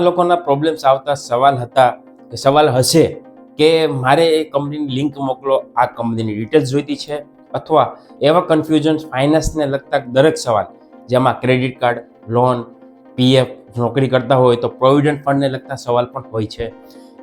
લોકોના પ્રોબ્લેમ્સ આવતા સવાલ હતા, કે સવાલ હશે કે મારે એ કંપનીની લિંક મોકલો, આ કંપનીની ડિટેલ્સ જોઈતી છે? અથવા એવા કન્ફ્યુઝન ફાઇનાન્સને લગતા દરેક સવાલ, જેમાં ક્રેડિટ કાર્ડ લોન પીએફ નોકરી કરતા હોય તો પ્રોવિડન્ટ ફંડને લગતા સવાલ પણ હોય છે.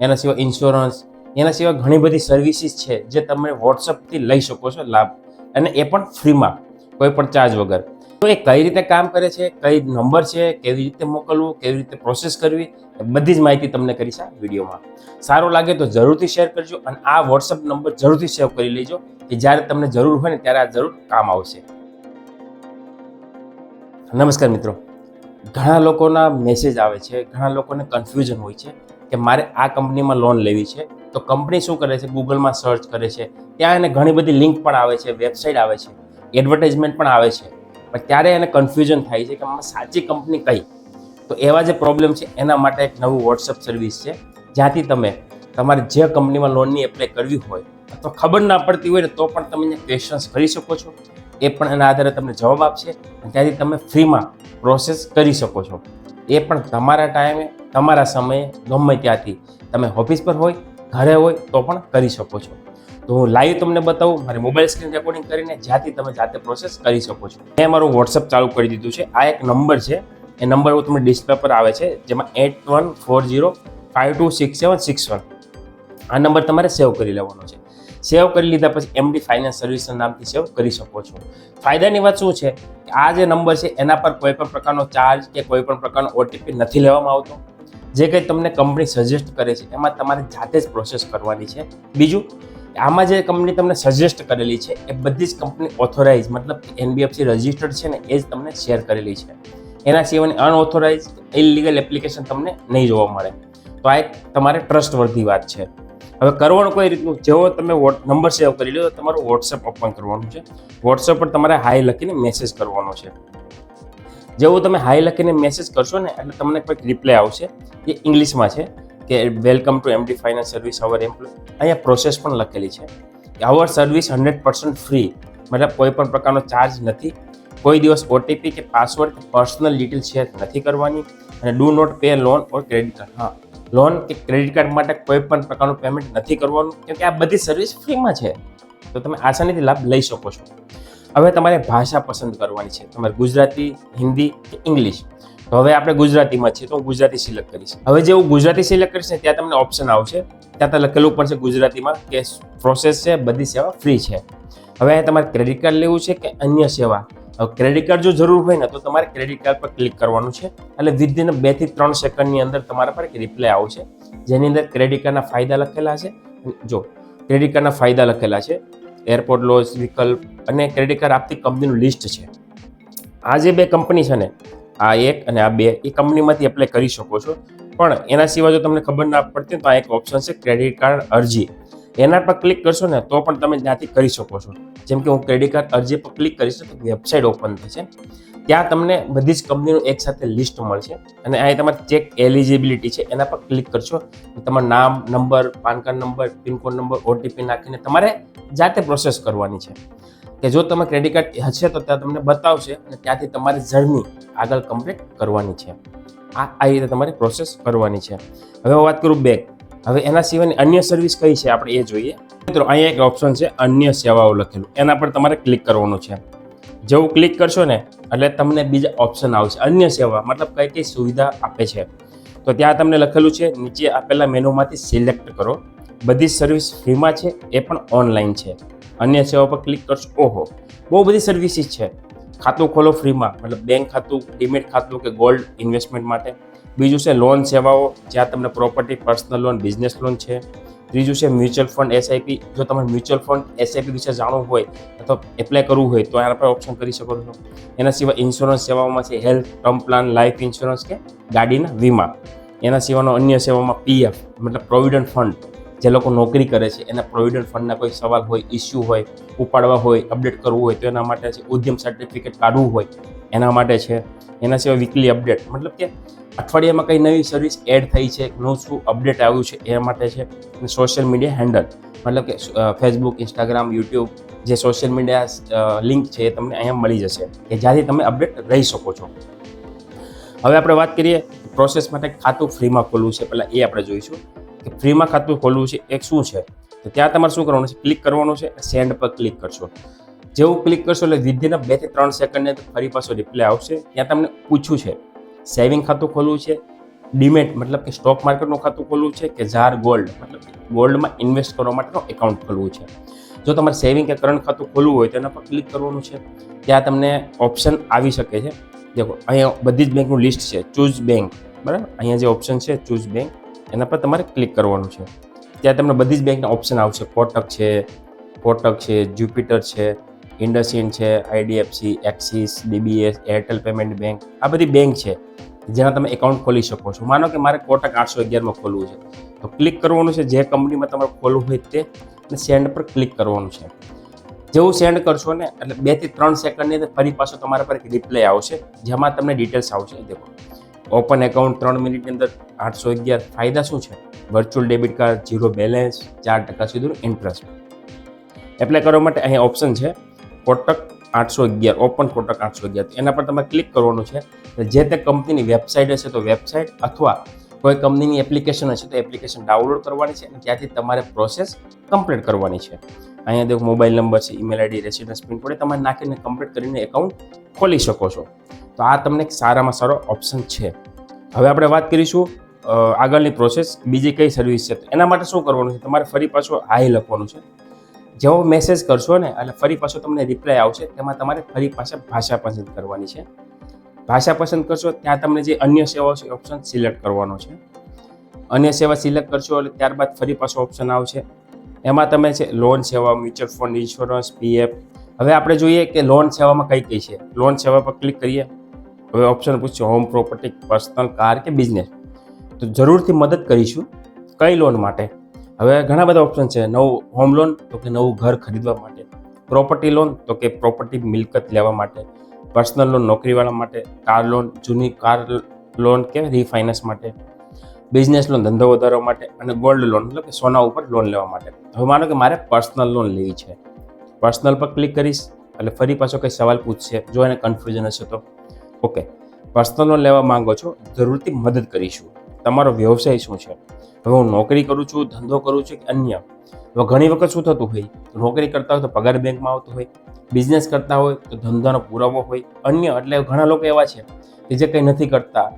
એના સિવાય ઇન્સ્યોરન્સ એના સિવાય ઘણી બધી સર્વિસીસ છે, જે તમે વોટ્સઅપથી લઈ શકો છો લાભ. અને એ પણ ફ્રીમાં કોઈ પણ ચાર્જ વગર. તો એ કઈ રીતે કામ કરે છે, કઈ નંબર છે, કેવી રીતે મોકલવું, કેવી રીતે પ્રોસેસ કરવી, એ બધી જ માહિતી તમને કરીશ આ વિડીયોમાં. સારું લાગે તો જરૂરથી શેર કરજો અને આ વોટ્સઅપ નંબર જરૂરથી સેવ કરી લેજો કે જ્યારે તમને જરૂર હોય ને ત્યારે આ જરૂર કામ આવશે. નમસ્કાર મિત્રો. ઘણા લોકોના મેસેજ આવે છે, ઘણા લોકોને કન્ફ્યુઝન હોય છે કે મારે આ કંપનીમાં લોન લેવી છે. તો કંપની શું કરે છે? ગૂગલમાં સર્ચ કરે છે. ત્યાં એને ઘણી બધી લિંક પણ આવે છે વેબસાઇટ આવે છે એડવર્ટાઇઝમેન્ટ પણ આવે છે. પણ ત્યારે એને કન્ફ્યુઝન થાય છે કે સાચી કંપની કઈ? તો એવા જે પ્રોબ્લેમ છે, એના માટે એક નવું વોટ્સઅપ સર્વિસ છે. જ્યાંથી તમે તમારે જે કંપનીમાં લોનની એપ્લાય કરવી હોય, અથવા ખબર ના પડતી હોય ને, તો પણ તમે અહીંયા ક્વેશ્ચન્સ કરી શકો છો. એ પણ એના આધારે તમને જવાબ આપશે અને ત્યાંથી તમે ફ્રીમાં પ્રોસેસ કરી શકો છો. એ પણ તમારા ટાઈમે તમારા સમયે, ગમે ત્યાંથી તમે ઓફિસ પર હોય, ઘરે હોય, તો પણ કરી શકો છો. તો હું લાઈવ તમને બતાવું, મારી મોબાઈલ સ્ક્રીન રેકોર્ડિંગ કરીને જ્યાંથી તમે જાતે પ્રોસેસ કરી શકો છો. મેં મારું વોટ્સઅપ ચાલુ કરી દીધું છે. આ એક નંબર છે. એ નંબર હું તમને ડિસ્પ્લે પર આવે છે, જેમાં eight one four zero five two six seven six one આ નંબર તમારે સેવ કરી લેવાનો છે. સેવ કરી લીધા પછી એમડી ફાઇનાન્સ સર્વિસના નામથી સેવ કરી શકો છો. ફાયદાની વાત શું છે? કે આ જે નંબર છે, એના પર કોઈ પણ પ્રકારનો ચાર્જ કે કોઈ પણ પ્રકારનો ઓટીપી નથી લેવામાં આવતો. જે કંઈ તમને કંપની સજેસ્ટ કરે છે, એમાં તમારે જાતે જ પ્રોસેસ કરવાની છે. બીજું આમાં જે કંપની તમને સજેસ્ટ કરેલી છે, એ બધી જ કંપની ઓથોરાઇઝ મતલબ એનબીએફસી રજિસ્ટર્ડ છે ને, એ જ તમને શેર કરેલી છે. એના સિવાયની અનઓથોરાઇઝ ઇલીગલ એપ્લિકેશન તમને નહીં જોવા મળે. તો આ એક તમારે ટ્રસ્ટ વર્ધી વાત છે. હવે કરવાનું કોઈ રીતનું, જેવો તમે નંબર સેવ કરી લો તમારું વોટ્સએપ ઓપન કરવાનું છે. વોટ્સએપ પર તમારે હાઈ લખીને મેસેજ કરવાનો છે. જેવું તમે હાઈ લખીને મેસેજ કરશો ને, એટલે તમને કોઈક રિપ્લાય આવશે, એ ઇંગ્લિશમાં છે. કે welcome to MD finance service our employ અહીંયા પ્રોસેસ પણ લખેલી છે કે our service hundred percent free મતલબ કોઈ પણ પ્રકારનો ચાર્જ નથી. કોઈ દિવસ ઓટીપી કે પાસવર્ડ કે પર્સનલ ડિટેલ શેર નથી કરવાની. અને do not pay loan or credit card હા. લોન કે ક્રેડિટ કાર્ડ માટે કોઈ પણ પ્રકારનું પેમેન્ટ નથી કરવાનું, કેમ કે આ બધી સર્વિસ ફ્રીમાં છે. તો તમે આસાનીથી લાભ લઈ શકો છો. હવે તમારે ભાષા પસંદ કરવાની છે. તમારે ગુજરાતી, હિન્દી કે ઇંગ્લિશ હવે આપણે ગુજરાતીમાં છીએ તો હું ગુજરાતી સિલેક્ટ કરીશ. હવે જે હું ગુજરાતી સિલેક્ટ કરીશ ને, ત્યાં તમને ઓપ્શન આવશે. ત્યાં તો લખેલું છે ગુજરાતીમાં કે પ્રોસેસ છે, બધી સેવા ફ્રી છે. હવે તમારે ક્રેડિટ કાર્ડ લેવું છે કે અન્ય સેવા? હવે ક્રેડિટ કાર્ડ જો જરૂર હોય ને, તો તમારે ક્રેડિટ કાર્ડ પર ક્લિક કરવાનું છે. એટલે વિધિન બેથી ત્રણ સેકન્ડની અંદર તમારા પર એક રિપ્લાય આવશે. જેની અંદર ક્રેડિટ કાર્ડના ફાયદા લખેલા છે. જો ક્રેડિટ કાર્ડના ફાયદા લખેલા છે. એરપોર્ટ લોસ વિકલ્પ અને ક્રેડિટ કાર્ડ આપતી કંપનીનું લિસ્ટ છે. આ જે બે કંપની છે ને આ એક અને આ બે એ કંપનીમાંથી એપ્લાય કરી શકો છો. પણ એના સિવાય જો તમને ખબર ના પડતી તો આ એક ઓપ્શન છે ક્રેડિટ કાર્ડ અરજી. એના પર ક્લિક કરશો ને તો પણ તમે ત્યાંથી કરી શકો છો. જેમ કે હું ક્રેડિટ કાર્ડ અરજી પર ક્લિક કરીશ તો વેબસાઇટ ઓપન થશે. ત્યાં તમને બધી જ કંપનીનું એક સાથે લિસ્ટ મળશે અને અહીં તમારે ચેક એલિજિબિલિટી છે એના પર ક્લિક કરશો. તમારું નામ number PAN card number pin code number OTP નાખીને તમારે જાતે પ્રોસેસ કરવાની છે. કે જો તમે ક્રેડિટ કાર્ડ હશે તો ત્યાં તમને બતાવશે અને ત્યાંથી તમારે જર્ની આગળ કમ્પ્લીટ કરવાની છે. આ આ રીતે તમારે પ્રોસેસ કરવાની છે. હવે હું વાત કરું બેગ હવે એના સિવાયની અન્ય સર્વિસ કઈ છે? આપણે એ જોઈએ. મિત્રો, અહીંયા એક ઓપ્શન છે, અન્ય સેવાઓ લખેલું. એના પર તમારે ક્લિક કરવાનું છે. જેવું ક્લિક કરશો ને, એટલે તમને બીજા ઓપ્શન આવશે. અન્ય સેવા, મતલબ કઈ કઈ સુવિધા આપે છે. તો ત્યાં તમને લખેલું છે, નીચે આપેલા મેનુમાંથી સિલેક્ટ કરો. બધી સર્વિસ ફ્રીમાં છે, એ પણ ઓનલાઈન છે. અન્ય સેવા પર ક્લિક કરશો, ઓહો, બહુ બધી સર્વિસીસ છે. ખાતું ખોલો ફ્રીમાં, મતલબ બેંક ખાતું ડીમેટ ખાતું કે ગોલ્ડ ઇન્વેસ્ટમેન્ટ માટે. બીજું છે લોન સેવાઓ, જ્યાં તમને property personal loan business loan છે. ત્રીજું છે મ્યુચ્યુઅલ ફંડ એસઆઈપી જો તમારે મ્યુચ્યુઅલ ફંડ એસઆઈપી વિશે જાણવું હોય, અથવા એપ્લાય કરવું હોય, તો એના પર ઓપ્શન કરી શકો છો. એના સિવાય ઇન્સ્યોરન્સ સેવાઓમાં છે health term plan life insurance કે ગાડીના વીમા. એના સિવાયનો અન્ય સેવામાં પીએફ મતલબ પ્રોવિડન્ટ ફંડ જે લોકો નોકરી કરે છે, એના પ્રોવિડન્ટ ફંડના કોઈ સવાલ હોય ઇસ્યુ હોય, ઉપાડવા હોય અપડેટ કરવું હોય, તો એના માટે છે ઉદ્યમ સર્ટિફિકેટ કાઢવું હોય, એના માટે છે. એના સિવાય વીકલી અપડેટ મતલબ કે અઠવાડિયામાં કઈ નવી સર્વિસ એડ થઈ છે, નવું શું અપડેટ આવ્યું છે, એ માટે છે અને સોશિયલ મીડિયા હેન્ડલ મતલબ કે ફેસબુક ઇન્સ્ટાગ્રામ યુટ્યુબ જે સોશિયલ મીડિયા લિંક છે એ તમને અહીંયા મળી જશે, કે જ્યાંથી તમે અપડેટ રહી શકો છો. હવે આપણે વાત કરીએ પ્રોસેસ માટે ખાતું ફ્રીમાં ખોલવું છે, પહેલાં એ આપણે જોઈશું. કે ફ્રીમાં ખાતું ખોલવું છે એ શું છે? તો ત્યાં તમારે શું કરવાનું છે? ક્લિક કરવાનું છે, સેન્ડ પર ક્લિક કરશો. જેવું ક્લિક કરશો એટલે વિધિન બેથી ત્રણ સેકન્ડને ફરી પાછો રિપ્લાય આવશે. ત્યાં તમને પૂછ્યું છે સેવિંગ ખાતું ખોલવું છે ડીમેટ મતલબ કે સ્ટોક માર્કેટનું ખાતું ખોલવું છે કે ઝાર ગોલ્ડ મતલબ ગોલ્ડમાં ઇન્વેસ્ટ કરવા માટેનું એકાઉન્ટ ખોલવું છે. જો તમારે સેવિંગ કે કરંટ ખાતું ખોલવું હોય તો એના પર ક્લિક કરવાનું છે. ત્યાં તમને ઓપ્શન આવી શકે છે. દેખો, અહીંયા બધી જ બેંકનું લિસ્ટ છે ચૂઝ બેંક બરાબર? અહીંયા જે ઓપ્શન છે ચૂઝ બેંક એના પર તમારે ક્લિક કરવાનું છે. ત્યાં તમને બધી જ બેંકના ઓપ્શન આવશે. કોટક છે કોટક છે જ્યુપિટર છે ઇન્ડસઇન્ડ છે IDFC Axis DBS Airtel payment bank આ બધી બેંક છે જેના તમે એકાઉન્ટ ખોલી શકો છો. માનો કે મારે કોટક આઠસો અગિયારમાં ખોલવું છે. તો ક્લિક કરવાનું છે. જે કંપનીમાં તમારે ખોલવું હોય તે અને સેન્ડ પર ક્લિક કરવાનું છે. જેવું સેન્ડ કરશો ને એટલે બેથી ત્રણ સેકન્ડની ફરી પાછો તમારા પર એક રિપ્લાય આવશે. જેમાં તમને ડિટેલ્સ આવશે. દેખો. ઓપન એકાઉન્ટ ત્રણ મિનિટની અંદર આઠસો અગિયાર ફાયદા શું છે? Virtual debit card zero balance ચાર ટકા સુધીનું ઇન્ટરેસ્ટ એપ્લાય કરવા માટે અહીં ઓપ્શન છે, કોટક આઠસો અગિયાર ઓપન કોટક આઠસો અગિયાર. એના પર તમારે ક્લિક કરવાનું છે. જે તે કંપનીની વેબસાઇટ હશે તો વેબસાઇટ અથવા કોઈ કંપનીની એપ્લિકેશન હશે તો એપ્લિકેશન ડાઉનલોડ કરવાની છે અને ત્યાંથી તમારે પ્રોસેસ કમ્પ્લીટ કરવાની છે. અહીંયા દેખો મોબાઈલ નંબર છે email ID residence pin code એ તમારે નાખીને કમ્પ્લીટ કરીને એકાઉન્ટ ખોલી શકો છો. તો આ તમને એક સારામાં સારો ઓપ્શન છે. હવે આપણે વાત કરીશું આગળની પ્રોસેસ બીજી કઈ સર્વિસ છે? એના માટે શું કરવાનું છે? તમારે ફરી પાછો હાઈ લખવાનું છે. જેવો મેસેજ કરશો ને, એટલે ફરી પાછો તમને રિપ્લાય આવશે, તેમાં તમારે ફરી પાછા ભાષા પસંદ કરવાની છે. ભાષા પસંદ કરશો, ત્યાં તમને જે અન્ય સેવાઓ છે ઓપ્શન સિલેક્ટ કરવાનો છે. અન્ય સેવા સિલેક્ટ કરશો, એટલે ત્યારબાદ ફરી પાછો ઓપ્શન આવશે. એમાં તમે છે લોન સેવા મ્યુચ્યુઅલ ફંડ ઇન્સ્યોરન્સ પીએફ હવે આપણે જોઈએ કે લોન સેવામાં કઈ કઈ છે? લોન સેવા પર ક્લિક કરીએ. હવે ઓપ્શન પૂછશે હોમ પ્રોપર્ટી પર્સનલ કાર કે બિઝનેસ તો જરૂરથી મદદ કરીશું કઈ લોન માટે? હવે ઘણા બધા ઓપ્શન છે, નવું હોમ લોન તો કે નવું ઘર ખરીદવા માટે પ્રોપર્ટી લોન તો કે પ્રોપર્ટી મિલકત લેવા માટે પર્સનલ લોન નોકરીવાળા માટે કાર લોન જૂની કાર લોન કે રીફાઇનાન્સ માટે બિઝનેસ લોન ધંધો વધારવા માટે અને ગોલ્ડ લોન એટલે કે સોના ઉપર લોન લેવા માટે. હવે માનો કે મારે પર્સનલ લોન લેવી છે. પર્સનલ પર ક્લિક કરીશ, એટલે ફરી પાછો કંઈ સવાલ પૂછશે, જો એને કન્ફ્યુઝન હશે તો. ઓકે. પર્સનલ લોન લેવા માંગો છો, જરૂરથી મદદ કરીશું. તમારો વ્યવસાય શું છે? હવે હું નોકરી કરું છું, ધંધો કરું છું કે અન્ય? હવે ઘણી વખત શું થતું હોય? નોકરી કરતા હોય તો પગાર બેંકમાં આવતો હોય બિઝનેસ કરતા હોય તો ધંધાનો પુરાવો હોય, અન્ય એટલે ઘણા લોકો એવા છે કે જે કંઈ નથી કરતા,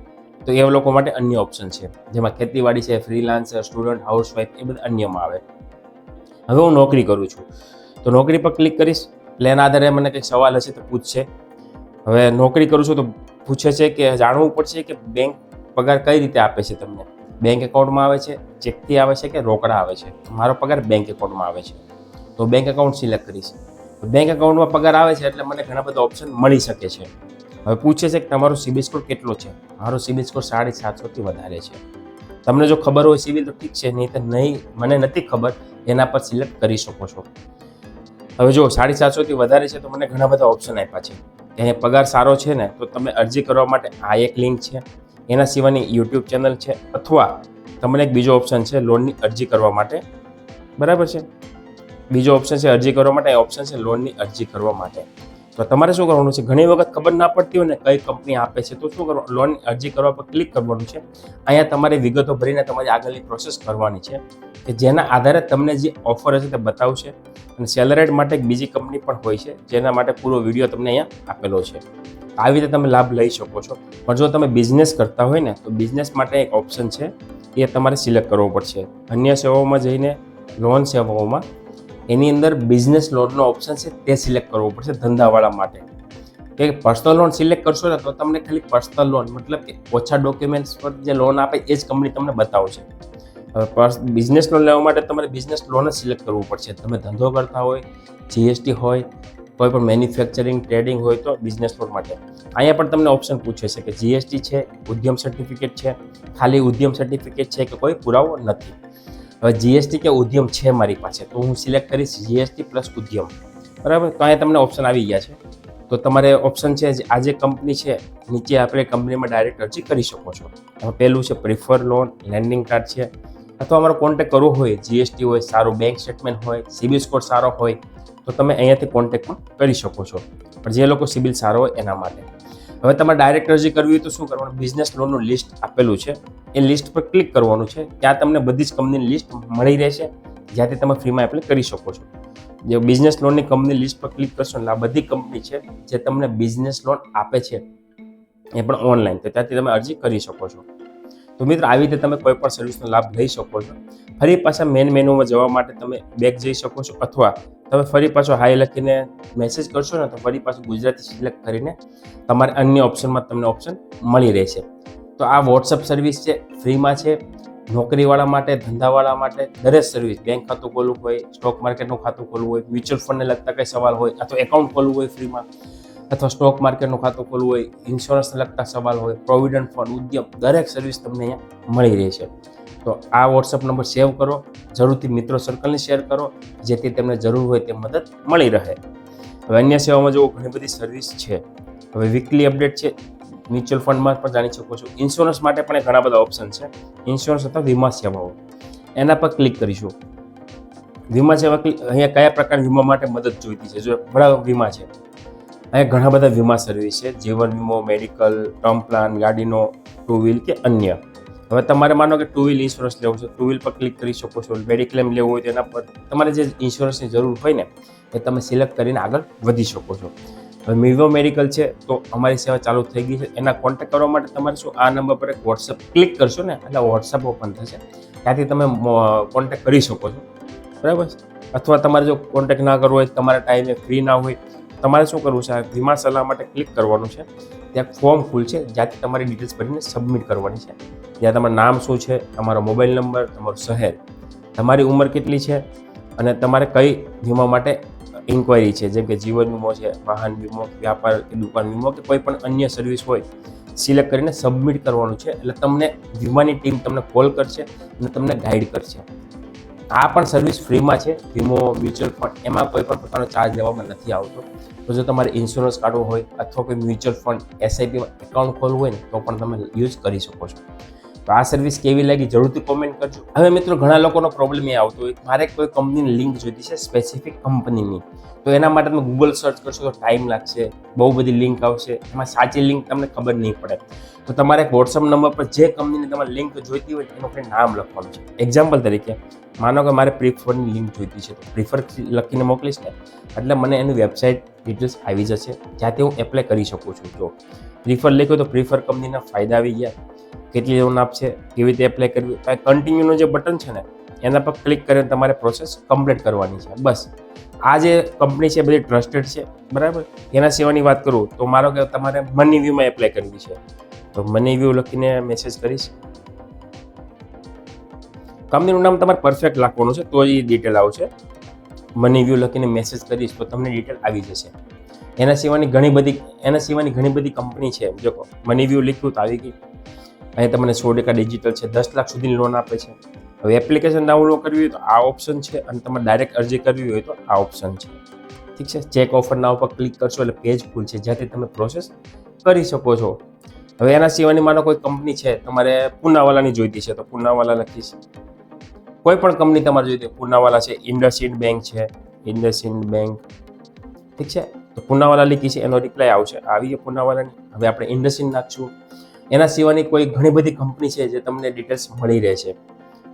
તો એ લોકો માટે અન્ય ઓપ્શન છે. જેમાં ખેતીવાડી છે ફ્રીલાન્સર સ્ટુડન્ટ હાઉસવાઈફ એ બધા અન્યમાં આવે. હવે હું નોકરી કરું છું. તો નોકરી પર ક્લિક કરીશ. એના આધારે મને કંઈક સવાલ હશે તો પૂછશે. હવે નોકરી કરું છું તો પૂછે છે કે જાણવું પડશે કે બેંક પગાર કઈ રીતે આપે છે તમને? બેંક એકાઉન્ટમાં આવે છે, ચેકથી આવે છે કે રોકડા આવે છે? મારો પગાર બેંક એકાઉન્ટમાં આવે છે. તો બેંક એકાઉન્ટ સિલેક્ટ કરીશ. બેંક એકાઉન્ટમાં પગાર આવે છે એટલે મને ઘણા બધા ઓપ્શન મળી શકે છે. હવે પૂછે છે કે તમારો સિબિલ સ્કોર કેટલો છે? મારો સિબિલ સ્કોર સાડી સાતસોથી વધારે છે. તમને જો ખબર હોય સિવિલ તો ઠીક છે, નહીં તો નહીં, મને નથી ખબર, એના પર સિલેક્ટ કરી શકો છો. હવે જો સાડી સાતસોથી વધારે છે તો મને ઘણા બધા ઓપ્શન આપ્યા છે. અહીંયા પગાર સારો છે ને, તો તમે અરજી કરવા માટે આ એક લિંક છે. એના સિવાયની યુટ્યુબ ચેનલ છે અથવા તમને એક બીજો ઓપ્શન છે લોનની અરજી કરવા માટે. બરાબર છે? બીજો ઓપ્શન છે અરજી કરવા માટે ઓપ્શન છે લોનની અરજી કરવા માટે. તો તમારે શું કરવાનું છે? ઘણી વખત ખબર ના પડતી હોય ને કઈ કંપની આપે છે, તો શું કરવાનું? લોન અરજી કરવા પર ક્લિક કરવાનું છે. અહીંયા તમારે વિગતો ભરીને તમારી આગળની પ્રોસેસ કરવાની છે કે જેના આધારે તમને જે ઓફર હશે તે બતાવશે અને સેલરેટ માટે એક બીજી કંપની પણ હોય છે, જેના માટે પૂરો વીડિયો તમને અહીંયા આપેલો છે. આવી રીતે તમે લાભ લઈ શકો છો. પણ જો તમે બિઝનેસ કરતા હોય ને, તો બિઝનેસ માટે એક ઓપ્શન છે એ તમારે સિલેક્ટ કરવો પડશે. અન્ય સેવાઓમાં જઈને લોન સેવાઓમાં એની અંદર બિઝનેસ લોનનો ઓપ્શન છે, તે સિલેક્ટ કરવો પડશે ધંધાવાળા માટે. કે પર્સનલ લોન સિલેક્ટ કરશો ને તો તમને ખાલી પર્સનલ લોન મતલબ કે ઓછા ડોક્યુમેન્ટ્સ પર જે લોન આપે એ જ કંપની તમને બતાવશે. હવે બિઝનેસ લોન લેવા માટે તમારે બિઝનેસ લોન જ સિલેક્ટ કરવું પડશે. તમે ધંધો કરતા હોય જીએસટી હોય, કોઈ પણ મેન્યુફેક્ચરિંગ ટ્રેડિંગ હોય તો બિઝનેસ લોન માટે. અહીંયા પણ તમને ઓપ્શન પૂછે છે કે જીએસટી છે, ઉદ્યમ સર્ટિફિકેટ છે, ખાલી ઉદ્યમ સર્ટિફિકેટ છે કે કોઈ પુરાવો નથી. હવે જીએસટી કે ઉદ્યમ છે મારી પાસે, તો હું સિલેક્ટ કરીશ જીએસટી પ્લસ ઉદ્યમ. બરાબર? તો અહીંયા તમને ઓપ્શન આવી ગયા છે. તો તમારે ઓપ્શન છે આ જે કંપની છે, નીચે આપણે કંપનીમાં ડાયરેક્ટ અરજી કરી શકો છો. પહેલું છે પ્રિફર લોન લેન્ડિંગ કાર્ડ છે. અથવા અમારો કોન્ટેક કરવો હોય જીએસટી હોય, સારું બેંક સ્ટેટમેન્ટ હોય સિબિલ સ્કોર સારો હોય, તો તમે અહીંયાથી કોન્ટેક્ટ પણ કરી શકો છો. પણ જે લોકો સિબિલ સારો હોય એના માટે. હવે તમારે ડાયરેક્ટ અરજી કરવી હોય તો શું કરવાનું? બિઝનેસ લોનનું લિસ્ટ આપેલું છે. એ લિસ્ટ પર ક્લિક કરવાનું છે. ત્યાં તમને બધી જ કંપનીની લિસ્ટ મળી રહેશે. જ્યાંથી તમે ફ્રીમાં એપ્લાય કરી શકો છો. જે બિઝનેસ લોનની કંપની લિસ્ટ પર ક્લિક કરશો એટલે આ બધી કંપની છે જે તમને બિઝનેસ લોન આપે છે. એ પણ ઓનલાઈન તો ત્યાંથી તમે અરજી કરી શકો છો. તો મિત્રો, આવી રીતે તમે કોઈ પણ સર્વિસનો લાભ લઈ શકો છો. ફરી પાછા મેન મેનુમાં જવા માટે તમે બેક જઈ શકો છો અથવા તમે ફરી પાછો હાઈ લખીને મેસેજ કરશો ને તો ફરી પાછું ગુજરાતી સિલેક્ટ કરીને તમારે અન્ય ઓપ્શનમાં તમને ઓપ્શન મળી રહેશે. તો આ વોટ્સઅપ સર્વિસ છે, ફ્રીમાં છે, નોકરીવાળા માટે, ધંધાવાળા માટે, દરેક સર્વિસ બેંક ખાતું ખોલવું હોય સ્ટોક માર્કેટનું ખાતું ખોલવું હોય મ્યુચ્યુઅલ ફંડને લગતા કંઈ સવાલ હોય, અથવા એકાઉન્ટ ખોલવું હોય ફ્રીમાં, અથવા સ્ટોક માર્કેટનું ખાતું ખોલવું હોય ઇન્સ્યોરન્સને લગતા સવાલ હોય પ્રોવિડન્ટ ફંડ ઉદ્યમ, દરેક સર્વિસ તમને અહીંયા મળી રહેશે. તો આ વોટ્સઅપ નંબર સેવ કરો, જરૂરથી મિત્રો સર્કલને શેર કરો, જેથી તેમને જરૂર હોય તે મદદ મળી રહે. હવે અન્ય સેવામાં જો ઘણી બધી સર્વિસ છે. હવે વીકલી અપડેટ છે. મ્યુચ્યુઅલ ફંડમાં પણ જાણી શકો છો. ઇન્સ્યોરન્સ માટે પણ ઘણા બધા ઓપ્શન છે. ઇન્સ્યોરન્સ અથવા વીમા સેવાઓ. એના પર ક્લિક કરીશું. વીમા સેવા અહીંયા કયા પ્રકારની વીમા માટે મદદ જોઈતી છે? જો ઘણા વીમા છે. અહીંયા ઘણા બધા વીમા સર્વિસ છે. જીવન વીમો મેડિકલ ટર્મ પ્લાન ગાડીનો ટુ વ્હીલ કે અન્ય. હવે તમારે માનો કે ટુ વ્હીલ ઇન્સ્યોરન્સ લેવો છે ટુ વ્હીલ પર ક્લિક કરી શકો છો મેડિક્લેમ લેવો હોય તેના પર તમારે જે ઇન્સ્યોરન્સની જરૂર હોય ને, એ તમે સિલેક્ટ કરીને આગળ વધી શકો છો. હવે મિવો મેડિકલ છે, તો અમારી સેવા ચાલુ થઈ ગઈ છે. એના કોન્ટેક્ટ કરવા માટે તમારે શું, આ નંબર પર એક વોટ્સઅપ ક્લિક કરશો ને, એટલે વોટ્સઅપ ઓપન થશે. ત્યાંથી તમે કોન્ટેક્ટ કરી શકો છો. બરાબર અથવા તમારે જો કોન્ટેક્ટ ના કરવો હોય, તમારા ટાઈમે ફ્રી ના હોય, તમારે શું કરવું છે, આ વીમા સલાહ માટે ક્લિક કરવાનું છે. ત્યાં ફોર્મ ખુલશે જ્યાંથી તમારી ડિટેલ્સ ભરીને સબમિટ કરવાની છે. જ્યાં તમારું નામ શું છે, તમારો મોબાઈલ નંબર તમારું શહેર, તમારી ઉંમર કેટલી છે અને તમારે કઈ વીમા માટે ઇન્ક્વાયરી છે. જેમ કે જીવન વીમો છે, વાહન વીમો, વ્યાપાર કે દુકાન વીમો કે કોઈ પણ અન્ય સર્વિસ હોય સિલેક્ટ કરીને સબમિટ કરવાનું છે. એટલે તમને વીમાની ટીમ તમને કોલ કરશે અને તમને ગાઈડ કરશે. આ પણ સર્વિસ ફ્રીમાં છે. વીમો મ્યુચ્યુઅલ ફંડ એમાં કોઈ પણ પ્રકારનો ચાર્જ લેવામાં નથી આવતો. તો જો તમારે ઇન્સ્યોરન્સ કાઢવો હોય અથવા કોઈ મ્યુચ્યુઅલ ફંડ એસઆઈપીમાં એકાઉન્ટ ખોલવું હોય ને, તો પણ તમે યુઝ કરી શકો છો. તો આ સર્વિસ કેવી લાગી જરૂરથી કોમેન્ટ કરજો. હવે મિત્રો, ઘણા લોકોનો પ્રોબ્લેમ એ આવતો હોય. મારે કોઈ કંપનીની લિંક જોઈતી છે સ્પેસિફિક કંપનીની તો એના માટે તમે ગૂગલ સર્ચ કરશો તો ટાઈમ લાગશે, બહુ બધી લિંક આવશે. એમાં સાચી લિંક તમને ખબર નહીં પડે. તો તમારે એક વોટ્સઅપ નંબર પર જે કંપનીની તમારે લિંક જોઈતી હોય એનું કંઈ નામ લખવાનું છે. એક્ઝામ્પલ તરીકે માનો કે મારે પ્રિફરની લિંક જોઈતી છે પ્રિફર લખીને મોકલીશ ને, એટલે મને એની વેબસાઇટ ડિટેલ્સ આવી જશે, જ્યાંથી હું એપ્લાય કરી શકું છું. જો પ્રિફર લખ્યું તો પ્રિફર કંપનીના ફાયદા આવી ગયા, કેટલી લોન આપશે, કેવી રીતે એપ્લાય કરવી કન્ટિન્યુનું જે બટન છે ને, એના પર ક્લિક કરીને તમારે પ્રોસેસ કમ્પ્લીટ કરવાની છે. બસ, આ જે કંપની છે બધી ટ્રસ્ટેડ છે, બરાબર? એના સિવાયની વાત કરું, તો મારો કે તમારે મની વ્યૂમાં એપ્લાય કરવી છે. તો મની વ્યૂ લખીને મેસેજ કરીશ. કંપનીનું નામ તમારે પરફેક્ટ લાગવાનું છે, તો એ ડિટેલ આવશે મની વ્યૂ લખીને મેસેજ કરીશ તો તમને ડિટેલ આવી જશે. એના સિવાયની ઘણી બધી, એના સિવાયની ઘણી બધી કંપની છે. જો મની વ્યૂ લખ્યું તો આવી ગઈ. અહીંયા તમને સો ટકા ડિજિટલ છે, દસ લાખ સુધીની લોન આપે છે. હવે એપ્લિકેશન ડાઉનલોડ કરવી હોય તો આ ઓપ્શન છે અને તમારે ડાયરેક્ટ અરજી કરવી હોય તો આ ઓપ્શન છે. ઠીક છે? ચેક ઓફરના ઉપર ક્લિક કરશો એટલે પેજ ખુલશે જ્યાંથી તમે પ્રોસેસ કરી શકો છો. હવે એના સિવાયની માનો કોઈ કંપની છે, તમારે પુનાવાલાની જોઈતી છે, તો પુનાવાલા લખીશ. કોઈ પણ કંપની તમારે હોય, પૂનાવાલા છે ઇન્ડસઇન્ડ બેંક છે ઇન્ડસઇન્ડ બેંક ઠીક છે? તો પૂનાવાલા લીધી છે એનો રિપ્લાય આવશે. આવી ગયો પૂનાવાલાની હવે આપણે ઇન્ડસઇન્ડ નાખશું. એના સિવાયની કોઈ ઘણી બધી કંપની છે જે તમને ડિટેલ્સ મળી રહે છે.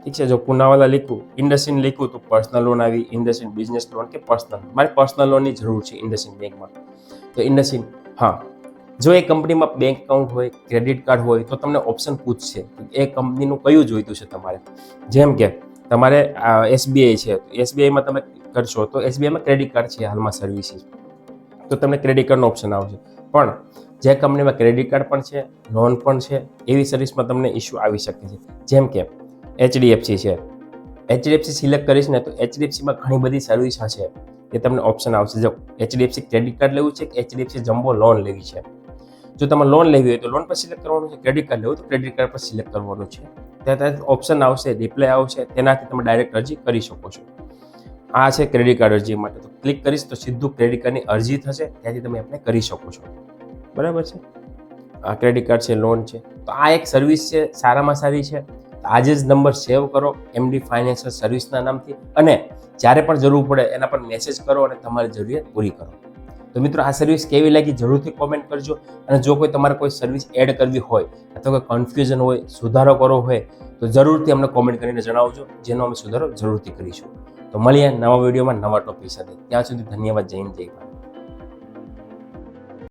ઠીક છે? જો પૂનાવાલા લીખું ઇન્ડસઇન્ડ લીખું તો પર્સનલ લોન આવી ઇન્ડસઇન્ડ બિઝનેસ લોન કે પર્સનલ મારે પર્સનલ લોનની જરૂર છે ઇન્ડસઇન્ડ બેંકમાં તો ઇન્ડસઇન્ડ હા. જો એ કંપનીમાં બેંક એકાઉન્ટ હોય ક્રેડિટ કાર્ડ હોય તો તમને ઓપ્શન પૂછશે એ કંપનીનું કયું જોઈતું છે તમારે? જેમ કે તમારે એસબીઆઈ છે એસબીઆઈમાં તમે કરશો, તો એસબીઆઈમાં ક્રેડિટ કાર્ડ છે હાલમાં સર્વિસીસ તો તમને ક્રેડિટ કાર્ડનો ઓપ્શન આવશે. પણ, જે કંપનીમાં ક્રેડિટ કાર્ડ પણ છે લોન પણ છે, એવી સર્વિસમાં તમને ઇસ્યુ આવી શકે છે. જેમ કે એચડીએફસી છે. એચડીએફસી સિલેક્ટ કરીશ ને, તો એચડીએફસીમાં ઘણી બધી સર્વિસ હશે એ તમને ઓપ્શન આવશે. જો એચડીએફસી ક્રેડિટ કાર્ડ લેવું છે, કે એચડીએફસી જમ્બો લોન લેવી છે. જો તમારે લોન લેવી હોય, તો લોન પર સિલેક્ટ કરવાનું છે ક્રેડિટ કાર્ડ લેવું તો ક્રેડિટ કાર્ડ પર સિલેક્ટ કરવાનું છે. ત્યાં ત્યાં ઓપ્શન આવશે રિપ્લાય આવશે, તેનાથી તમે ડાયરેક્ટ અરજી કરી શકો છો. આ છે ક્રેડિટ કાર્ડ અરજી માટે. તો ક્લિક કરીશ તો સીધું ક્રેડિટ કાર્ડની અરજી થશે, ત્યાંથી તમે એપ્લાય કરી શકો છો. બરાબર છે? આ ક્રેડિટ કાર્ડ છે લોન છે. તો આ એક સર્વિસ છે, સારામાં સારી છે. આજે જ નંબર સેવ કરો એમડી ફાઇનાન્શિયલ સર્વિસના નામથી. અને જ્યારે પણ જરૂર પડે એના પર મેસેજ કરો અને તમારી જરૂરિયાત પૂરી કરો. તો મિત્રો આ સર્વિસ કેવી લાગી જરૂરથી કોમેન્ટ કરજો. અને જો કોઈ તમારે કોઈ સર્વિસ એડ કરવી હોય અથવા કોઈ કન્ફ્યુઝન હોય, સુધારો કરવો હોય, તો જરૂરથી અમને કોમેન્ટ કરીને જણાવજો. જેનો અમે સુધારો જરૂરથી કરીશું. તો મળીએ નવા વિડીયોમાં નવા ટોપિક સાથે. ત્યાં સુધી ધન્યવાદ. જય હિન્દ, જય ભારત.